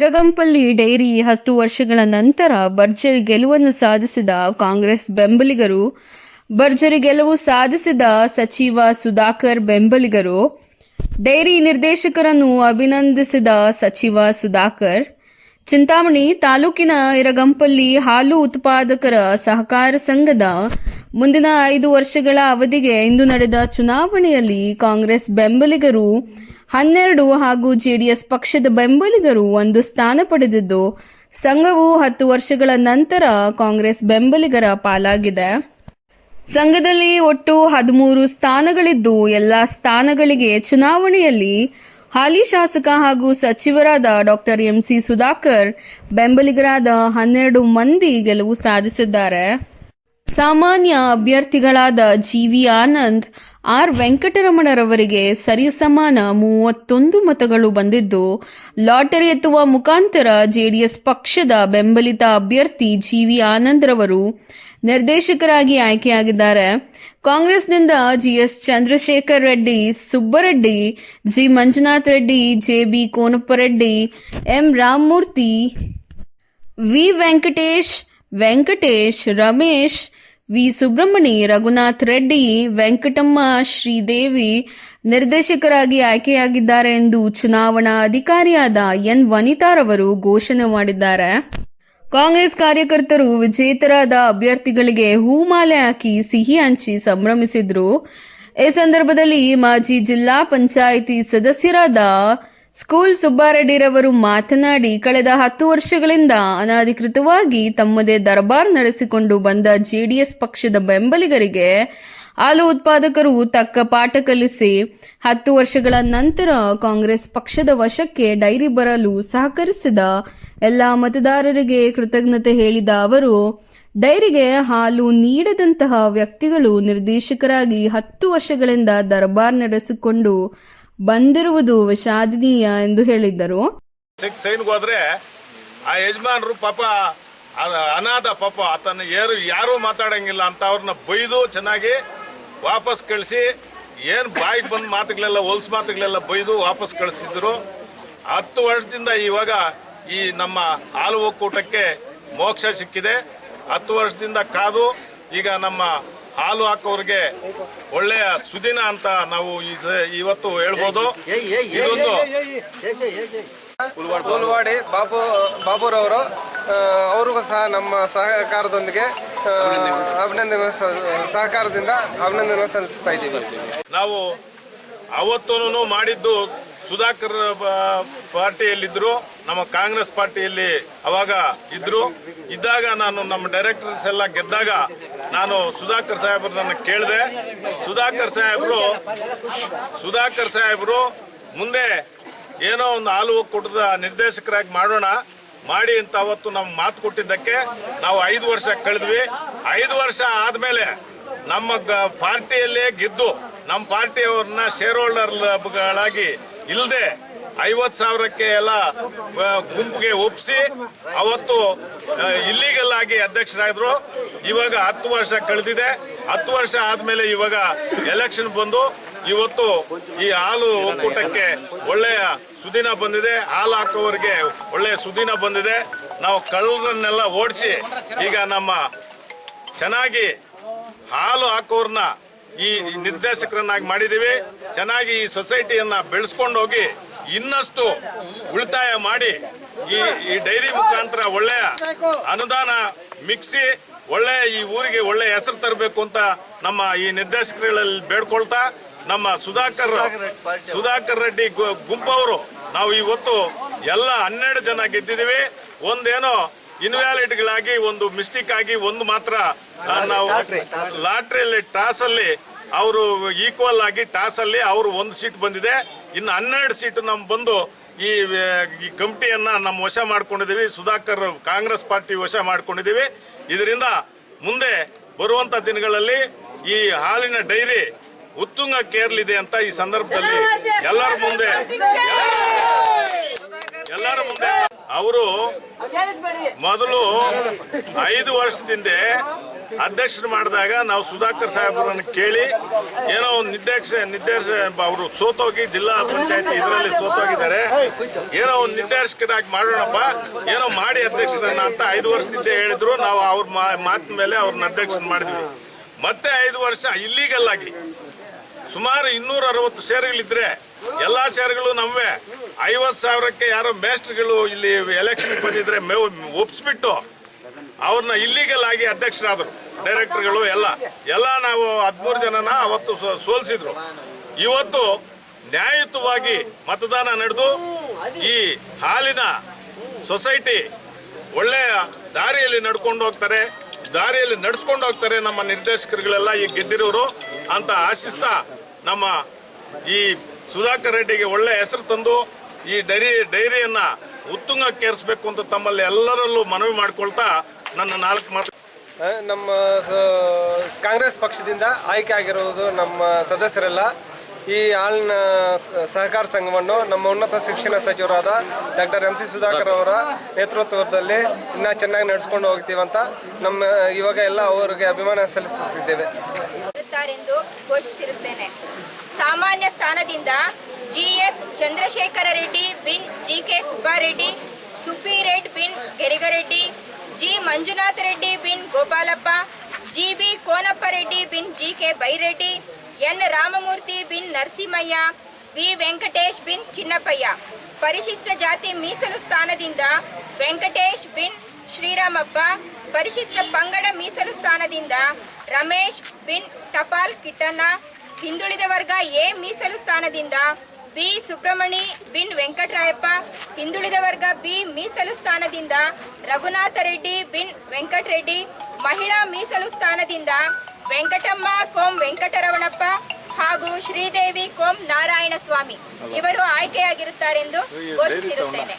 ಯರಗಂಪಲ್ಲಿ dairy ಹತ್ತು ವರ್ಷಗಳ ನಂತರ ಭರ್ಜರಿ ಗೆಲುವನ್ನು ಸಾಧಿಸಿದ ಕಾಂಗ್ರೆಸ್ ಬೆಂಬಲಿಗರು, ಭರ್ಜರಿ ಗೆಲುವು ಸಾಧಿಸಿದ ಸಚಿವ ಸುಧಾಕರ್ ಬೆಂಬಲಿಗರು, ಡೈರಿ ನಿರ್ದೇಶಕರನ್ನು ಅಭಿನಂದಿಸಿದ ಸಚಿವ ಸುಧಾಕರ್, ಚಿಂತಾಮಣಿ ತಾಲೂಕಿನ ಇರಗಂಪಲ್ಲಿ ಹಾಲು ಉತ್ಪಾದಕರ ಸಹಕಾರ ಸಂಘದ ಮುಂದಿನ ಐದು ವರ್ಷಗಳ ಅವಧಿಗೆ ಇಂದು ನಡೆದ ಚುನಾವಣೆಯಲ್ಲಿ ಕಾಂಗ್ರೆಸ್ ಬೆಂಬಲಿಗರು ಹನ್ನೆರಡು ಹಾಗೂ ಜೆಡಿಎಸ್ ಪಕ್ಷದ ಬೆಂಬಲಿಗರು ಒಂದು ಸ್ಥಾನ ಪಡೆದಿದ್ದು, ಸಂಘವು ಹತ್ತು ವರ್ಷಗಳ ನಂತರ ಕಾಂಗ್ರೆಸ್ ಬೆಂಬಲಿಗರ ಪಾಲಾಗಿದೆ. ಸಂಘದಲ್ಲಿ ಒಟ್ಟು ಹದಿಮೂರು ಸ್ಥಾನಗಳಿದ್ದು, ಎಲ್ಲ ಸ್ಥಾನಗಳಿಗೆ ಚುನಾವಣೆಯಲ್ಲಿ ಹಾಲಿ ಶಾಸಕ ಹಾಗೂ ಸಚಿವರಾದ ಡಾಕ್ಟರ್ ಎಂಸಿ ಸುಧಾಕರ್ ಬೆಂಬಲಿಗರಾದ ಹನ್ನೆರಡು ಮಂದಿ ಗೆಲುವು ಸಾಧಿಸಿದ್ದಾರೆ. ಸಾಮಾನ್ಯ ಅಭ್ಯರ್ಥಿಗಳಾದ ಜಿವಿ ಆನಂದ್, ಆರ್. ವೆಂಕಟರಮಣರವರಿಗೆ ಸರಿಸಮಾನ ಮೂವತ್ತೊಂದು ಮತಗಳು ಬಂದಿದ್ದು, ಲಾಟರಿ ಎತ್ತುವ ಮುಖಾಂತರ ಜೆಡಿಎಸ್ ಪಕ್ಷದ ಬೆಂಬಲಿತ ಅಭ್ಯರ್ಥಿ ಜಿವಿ ವಿ ರವರು ನಿರ್ದೇಶಕರಾಗಿ ಆಯ್ಕೆಯಾಗಿದ್ದಾರೆ. ಕಾಂಗ್ರೆಸ್ನಿಂದ G S Chandrashekar Reddy, Subbareddy, G. Manjunath Reddy, J B Konappareddy, M. Ramamurthy, V. Venkatesh Venkatesh, Ramesh V. Subramani, Raghunath Reddy, Venkatamma Sridevi ನಿರ್ದೇಶಕರಾಗಿ ಆಯ್ಕೆಯಾಗಿದ್ದಾರೆ ಎಂದು ಚುನಾವಣಾ ಅಧಿಕಾರಿಯಾದ ಎನ್. ವನಿತಾರವರು ಘೋಷಣೆ ಮಾಡಿದ್ದಾರೆ. ಕಾಂಗ್ರೆಸ್ ಕಾರ್ಯಕರ್ತರು ವಿಜೇತರಾದ ಅಭ್ಯರ್ಥಿಗಳಿಗೆ ಹೂಮಾಲೆ ಹಾಕಿ ಸಿಹಿ ಹಂಚಿ ಸಂಭ್ರಮಿಸಿದ್ರು. ಈ ಸಂದರ್ಭದಲ್ಲಿ ಮಾಜಿ ಜಿಲ್ಲಾ ಪಂಚಾಯಿತಿ ಸದಸ್ಯರಾದ ಸ್ಕೂಲ್ ಸುಬ್ಬಾರೆಡ್ಡಿರವರು ಮಾತನಾಡಿ, ಕಳೆದ ಹತ್ತು ವರ್ಷಗಳಿಂದ ಅನಧಿಕೃತವಾಗಿ ತಮ್ಮದೇ ದರ್ಬಾರ್ ನಡೆಸಿಕೊಂಡು ಬಂದ ಜೆಡಿಎಸ್ ಪಕ್ಷದ ಬೆಂಬಲಿಗರಿಗೆ ಹಾಲು ಉತ್ಪಾದಕರು ತಕ್ಕ ಪಾಠ ಕಲಿಸಿ, ಹತ್ತು ವರ್ಷಗಳ ನಂತರ ಕಾಂಗ್ರೆಸ್ ಪಕ್ಷದ ವಶಕ್ಕೆ ಡೈರಿ ಬರಲು ಸಹಕರಿಸಿದ ಎಲ್ಲ ಮತದಾರರಿಗೆ ಕೃತಜ್ಞತೆ ಹೇಳಿದ ಅವರು, ಡೈರಿಗೆ ಹಾಲು ನೀಡದಂತಹ ವ್ಯಕ್ತಿಗಳು ನಿರ್ದೇಶಕರಾಗಿ ಹತ್ತು ವರ್ಷಗಳಿಂದ ದರ್ಬಾರ್ ನಡೆಸಿಕೊಂಡು ಬಂದಿರುವುದು ವಿಷಾದನೀಯ ಎಂದು ಹೇಳಿದ್ದರು. ಸೈನ್ಗೆ ಹೋದ್ರೆ ಆ ಯಜಮಾನರು ಪಾಪ ಅನಾಥ ಪಾಪ, ಆತನ ಯಾರು ಯಾರೂ ಮಾತಾಡಂಗಿಲ್ಲ ಅಂತ ಅವ್ರನ್ನ ಬೈದು ಚೆನ್ನಾಗಿ ವಾಪಸ್ ಕಳಿಸಿ, ಏನು ಬಾಯಿಗೆ ಬಂದ ಮಾತುಗಳೆಲ್ಲ, ಹೊಲ್ಸ್ ಮಾತುಗಳೆಲ್ಲ ಬೈದು ವಾಪಸ್ ಕಳಿಸ್ತಿದ್ರು. ಹತ್ತು ವರ್ಷದಿಂದ ಇವಾಗ ಈ ನಮ್ಮ ಹಾಲು ಒಕ್ಕೂಟಕ್ಕೆ ಮೋಕ್ಷ ಸಿಕ್ಕಿದೆ. ಹತ್ತು ವರ್ಷದಿಂದ ಕಾದು ಈಗ ನಮ್ಮ ಹಾಲು ಹಾಕೋರಿಗೆ ಒಳ್ಳೆಯ ಸುದಿನ ಅಂತ ನಾವು ಈ ಇವತ್ತು ಹೇಳ್ಬೋದು ಇದೊಂದು ಕುಲ್ವಾಡಿ ಬಾಬು ಬಾಬುರವರು ಅವ್ರಿಗೂ ಸಹ ನಮ್ಮ ಸಹಕಾರದೊಂದಿಗೆ ಅಭಿನಂದನೆ ಸಹಕಾರದಿಂದ ಅಭಿನಂದನೆ ಸಲ್ಲಿಸ್ತಾ ಇದ್ದೀವಿ ನಾವು ಅವತ್ತೂ ಮಾಡಿದ್ದು ಸುಧಾಕರ್ ಪಾರ್ಟಿಯಲ್ಲಿದ್ದರು ನಮ್ಮ ಕಾಂಗ್ರೆಸ್ ಪಾರ್ಟಿಯಲ್ಲಿ ಅವಾಗ ಇದ್ದರು ಇದ್ದಾಗ ನಾನು ನಮ್ಮ ಡೈರೆಕ್ಟರ್ಸ್ ಎಲ್ಲ ಗೆದ್ದಾಗ ನಾನು ಸುಧಾಕರ್ ಸಾಹೇಬ್ರನ್ನ ಕೇಳಿದೆ. ಸುಧಾಕರ್ ಸಾಹೇಬರು ಸುಧಾಕರ್ ಸಾಹೇಬರು ಮುಂದೆ ಏನೋ ಒಂದು ಹಾಲು ಒಕ್ಕೂಟದ ನಿರ್ದೇಶಕರಾಗಿ ಮಾಡೋಣ. ಮಾಡಿ ಅಂತ ಅವತ್ತು ನಮ್ಮ ಮಾತು ಕೊಟ್ಟಿದ್ದಕ್ಕೆ ನಾವು ಐದು ವರ್ಷ ಕಳೆದ್ವಿ. ಐದು ವರ್ಷ ಆದಮೇಲೆ ನಮ್ಮ ಪಾರ್ಟಿಯಲ್ಲೇ ಗೆದ್ದು ನಮ್ಮ ಪಾರ್ಟಿಯವ್ರನ್ನ ಶೇರ್ ಹೋಲ್ಡರ್ಗಳಾಗಿ ಇಲ್ಲದೆ ಐವತ್ತು ಸಾವಿರಕ್ಕೆ ಎಲ್ಲ ಗುಂಪಿಗೆ ಒಪ್ಪಿಸಿ ಅವತ್ತು ಇಲ್ಲಿಗಲ್ ಆಗಿ ಅಧ್ಯಕ್ಷರಾದ್ರು. ಇವಾಗ ಹತ್ತು ವರ್ಷ ಕಳೆದಿದೆ. ಹತ್ತು ವರ್ಷ ಆದಮೇಲೆ ಇವಾಗ ಎಲೆಕ್ಷನ್ ಬಂದು, ಇವತ್ತು ಈ ಹಾಲು ಒಕ್ಕೂಟಕ್ಕೆ ಒಳ್ಳೆಯ ಸುದಿನ ಬಂದಿದೆ. ಹಾಲು ಹಾಕೋವರಿಗೆ ಒಳ್ಳೆಯ ಸುದಿನ ಬಂದಿದೆ. ನಾವು ಕಳ್ಳರನ್ನೆಲ್ಲ ಓಡಿಸಿ, ಈಗ ನಮ್ಮ ಚೆನ್ನಾಗಿ ಹಾಲು ಹಾಕೋರ್ನ ಈ ನಿರ್ದೇಶಕರನ್ನಾಗಿ ಮಾಡಿದ್ದೀವಿ. ಚೆನ್ನಾಗಿ ಈ ಸೊಸೈಟಿಯನ್ನ ಬೆಳೆಸ್ಕೊಂಡು ಹೋಗಿ ಇನ್ನಷ್ಟು ಉಳಿತಾಯ ಮಾಡಿ ಈ ಈ ಡೈರಿ ಮುಖಾಂತರ ಒಳ್ಳೆಯ ಅನುದಾನ ಮಿಕ್ಸಿ, ಒಳ್ಳೆಯ ಈ ಊರಿಗೆ ಒಳ್ಳೆಯ ಹೆಸರು ತರಬೇಕು ಅಂತ ನಮ್ಮ ಈ ನಿರ್ದೇಶಕರಲ್ಲಿ ಬೇಡ್ಕೊಳ್ತಾ ನಮ್ಮ ಸುಧಾಕರ್ ಸುಧಾಕರ್ ರೆಡ್ಡಿ ಗುಂಪವರು, ನಾವು ಇವತ್ತು ಎಲ್ಲ ಹನ್ನೆರಡು ಜನ ಗೆದ್ದಿದ್ದೀವಿ. ಒಂದೇನೋ ಇನ್ವ್ಯಾಲಿಡ್ಗಳಾಗಿ, ಒಂದು ಮಿಸ್ಟೇಕ್ ಆಗಿ, ಒಂದು ಮಾತ್ರ ನಾವು ಲಾಟ್ರಿಯಲ್ಲಿ ಅಲ್ಲಿ ಅವರು ಈಕ್ವಲ್ ಆಗಿ ಟಾಸ್ ಅಲ್ಲಿ ಅವರು ಒಂದು ಸೀಟ್ ಬಂದಿದೆ. ಇನ್ನು ಹನ್ನೆರಡು ಸೀಟು ನಮ್ಮ ಬಂದು ಈ ಈ ಕಮಿಟಿಯನ್ನ ನಮ್ಮ ವಶ ಮಾಡ್ಕೊಂಡಿದ್ದೀವಿ. ಸುಧಾಕರ್ ಕಾಂಗ್ರೆಸ್ ಪಾರ್ಟಿ ವಶ ಮಾಡ್ಕೊಂಡಿದ್ದೀವಿ. ಇದರಿಂದ ಮುಂದೆ ಬರುವಂತ ದಿನಗಳಲ್ಲಿ ಈ ಹಾಲಿನ ಡೈರಿ ಉತ್ತುಂಗಕ್ಕೇರಲಿದೆ ಅಂತ ಈ ಸಂದರ್ಭದಲ್ಲಿ ಎಲ್ಲರ ಮುಂದೆ ಎಲ್ಲರ ಮುಂದೆ. ಅವರು ಮೊದಲು ಐದು ವರ್ಷದಿಂದ ಅಧ್ಯಕ್ಷರು ಮಾಡಿದಾಗ ನಾವು ಸುಧಾಕರ್ ಸಾಹೇಬರನ್ನು ಕೇಳಿ, ಏನೋ ಒಂದು ನಿರ್ದೇಶ ನಿರ್ದೇಶ ಅವರು ಸೋತೋಗಿ ಜಿಲ್ಲಾ ಪಂಚಾಯತಿ ಇದರಲ್ಲಿ ಸೋತೋಗಿದ್ದಾರೆ. ಏನೋ ಒಂದು ನಿರ್ದೇಶಕರಾಗಿ ಮಾಡೋಣಪ್ಪ, ಏನೋ ಮಾಡಿ ಅಧ್ಯಕ್ಷರನ್ನ ಅಂತ ಐದು ವರ್ಷದಿಂದ ಹೇಳಿದ್ರು, ನಾವು ಅವ್ರ ಮಾತಿನ ಮೇಲೆ ಅವ್ರನ್ನ ಅಧ್ಯಕ್ಷನ ಮಾಡಿದ್ವಿ. ಮತ್ತೆ ಐದು ವರ್ಷ ಇಲ್ಲಿಗಲ್ ಆಗಿ ಸುಮಾರು ಇನ್ನೂರ ಅರವತ್ತು ಷೇರುಗಳಿದ್ರೆ ಎಲ್ಲಾ ಷೇರುಗಳು ನಮ್ಮವೇ ಐವತ್ತು ಸಾವಿರಕ್ಕೆ ಯಾರೋ ಮೇಸ್ಟ್ರುಗಳು ಇಲ್ಲಿ ಎಲೆಕ್ಷನ್ ಬಂದಿದ್ರೆ ಮೇವು ಅವ್ರನ್ನ ಇಲ್ಲಿಗಲ್ ಆಗಿ ಅಧ್ಯಕ್ಷರಾದರು. ಡೈರೆಕ್ಟರ್ಗಳು ಎಲ್ಲ. ಎಲ್ಲ ನಾವು ಹದಿಮೂರು ಜನನ ಅವತ್ತು ಸೋಲ್ಸಿದ್ರು. ಇವತ್ತು ನ್ಯಾಯಯುತವಾಗಿ ಮತದಾನ ನಡೆದು ಈ ಹಾಲಿನ ಸೊಸೈಟಿ ಒಳ್ಳೆಯ ದಾರಿಯಲ್ಲಿ ನಡ್ಕೊಂಡು ಹೋಗ್ತಾರೆ. ದಾರಿಯಲ್ಲಿ ನಡ್ಸ್ಕೊಂಡು ಹೋಗ್ತಾರೆ ನಮ್ಮ ನಿರ್ದೇಶಕರುಗಳೆಲ್ಲ ಈ ಗೆದ್ದಿರೋರು ಅಂತ ಆಶಿಸ್ತಾ ನಮ್ಮ ಈ ಸುಧಾಕರ್ ರೆಡ್ಡಿಗೆ ಒಳ್ಳೆ ಹೆಸರು ತಂದು ಈ ಡೈರಿ ಡೈರಿಯನ್ನ ಉತ್ತುಂಗಕ್ಕೇರಿಸಬೇಕು ಅಂತ ತಮ್ಮಲ್ಲಿ ಎಲ್ಲರಲ್ಲೂ ಮನವಿ ಮಾಡ್ಕೊಳ್ತಾ ನನ್ನ ನಾಲ್ಕು ಮಾತು ನಮ್ಮ ಕಾಂಗ್ರೆಸ್ ಪಕ್ಷದಿಂದ ಆಯ್ಕೆ ಆಗಿರುವುದು ನಮ್ಮ ಸದಸ್ಯರೆಲ್ಲ. ಈ ಹಾಲಿನ ಸಹಕಾರ ಸಂಘವನ್ನು ನಮ್ಮ ಉನ್ನತ ಶಿಕ್ಷಣ ಸಚಿವರಾದ ಡಾಕ್ಟರ್ ಎಂ ಸಿ ಸುಧಾಕರ್ ಅವರ ನೇತೃತ್ವದಲ್ಲಿ ಇನ್ನೂ ಚೆನ್ನಾಗಿ ನಡೆಸ್ಕೊಂಡು ಅಂತ ನಮ್ಮ, ಇವಾಗ ಎಲ್ಲ ಅವರಿಗೆ ಅಭಿಮಾನ ಸಲ್ಲಿಸುತ್ತಿದ್ದೇವೆ. ಘೋಷಿಸಿರುತ್ತೇನೆ. ಸಾಮಾನ್ಯ ಸ್ಥಾನದಿಂದ ಜಿ ಎಸ್ ಚಂದ್ರಶೇಖರ ರೆಡ್ಡಿ ಬಿನ್ ಜಿ ಕೆ ಸುಬ್ಬಾರೆಡ್ಡಿ ಸುಪ್ಪಿರೆಡ್ ಬಿನ್ ಗೆರಿಗರೆಡ್ಡಿ ಜಿ ಮಂಜುನಾಥ ರೆಡ್ಡಿ ಬಿನ್ Gopalappa, G B Konappa Reddy bin G K Byreddy, N Ramamurthy bin Narasimhaiah V Venkatesh ಬಿನ್ ಚಿನ್ನಪ್ಪಯ್ಯ. ಪರಿಶಿಷ್ಟ ಜಾತಿ ಮೀಸಲು ಸ್ಥಾನದಿಂದ ವೆಂಕಟೇಶ್ ಬಿನ್ ಶ್ರೀರಾಮಪ್ಪ, ಪರಿಶಿಷ್ಟ ಪಂಗಡ ಮೀಸಲು ಸ್ಥಾನದಿಂದ ರಮೇಶ್ ಬಿನ್ ಟಪಾಲ್ ಕಿಟ್ಟಣ್ಣ, ಹಿಂದುಳಿದ ವರ್ಗ ಎ ಮೀಸಲು ಸ್ಥಾನದಿಂದ ಬಿ ಸುಬ್ರಹ್ಮಣಿ ಬಿನ್ ವೆಂಕಟರಾಯಪ್ಪ, ಹಿಂದುಳಿದ ವರ್ಗ ಬಿ. ಮೀಸಲು ಸ್ಥಾನದಿಂದ ರಘುನಾಥ ರೆಡ್ಡಿ ಬಿನ್ ವೆಂಕಟರೆಡ್ಡಿ, ಮಹಿಳಾ ಮೀಸಲು ಸ್ಥಾನದಿಂದ ವೆಂಕಟಮ್ಮ ಕೋಂ ವೆಂಕಟರಮಣಪ್ಪ ಹಾಗೂ ಶ್ರೀದೇವಿ ಕೋಂ ನಾರಾಯಣ ಸ್ವಾಮಿ ಇವರು ಆಯ್ಕೆಯಾಗಿರುತ್ತಾರೆಂದು ಘೋಷಿಸಿರುತ್ತೇನೆ.